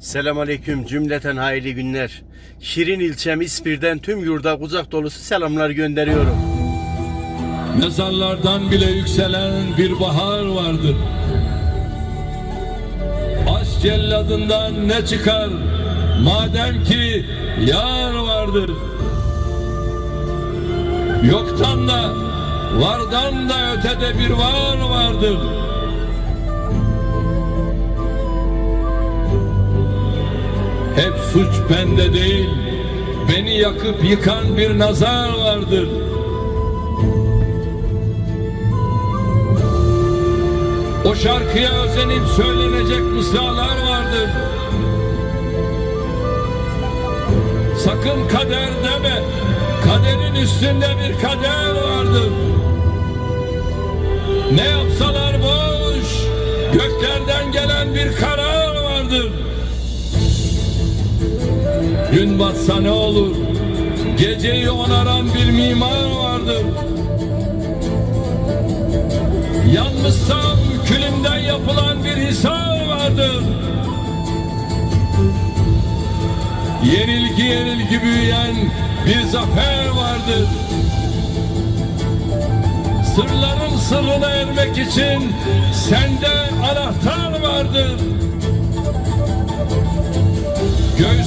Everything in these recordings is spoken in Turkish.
Selamünaleyküm cümleten hayırlı günler. Şirin ilçem İspir'den tüm yurda kucak dolusu selamlar gönderiyorum. Mezarlardan bile yükselen bir bahar vardır. Aşk celladından ne çıkar? Madem ki yar vardır. Yoktan da vardan da ötede bir var vardır. Hep suç bende değil, beni yakıp yıkan bir nazar vardır. O şarkıya özenip söylenecek mısralar vardır. Sakın kader deme, kaderin üstünde bir kader vardır. Ne yapsalar boş, göklerden gelen bir karar Gün batsa ne olur, geceyi onaran bir mimar vardır. Yanmışsam külümden yapılan bir hisar vardır. Yenilgi yenilgi büyüyen bir zafer vardır. Sırların sırrına ermek için sende anahtar vardır.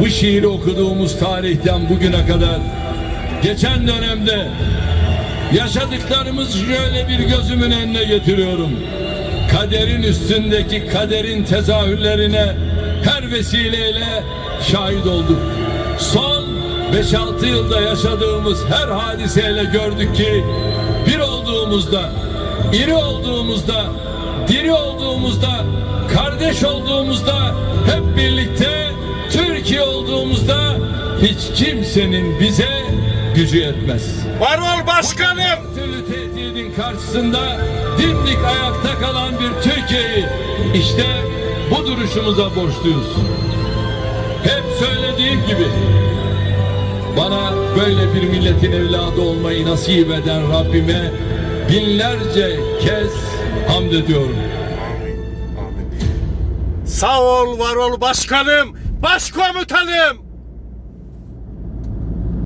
Bu şiiri okuduğumuz tarihten bugüne kadar Geçen dönemde Yaşadıklarımız şöyle bir gözümün önüne getiriyorum. Kaderin üstündeki kaderin tezahürlerine her vesileyle şahit olduk. Son 5-6 yılda yaşadığımız her hadiseyle gördük ki bir olduğumuzda, iri olduğumuzda, diri olduğumuzda, kardeş olduğumuzda, hep birlikte hiç kimsenin bize gücü yetmez. Var ol başkanım. Her türlü tehdidin karşısında dimdik ayakta kalan bir Türkiye'yi işte bu duruşumuza borçluyuz. Hep söylediğim gibi bana böyle bir milletin evladı olmayı nasip eden Rabbime binlerce kez hamd ediyorum. Sağ ol var ol başkanım. Başkomutanım.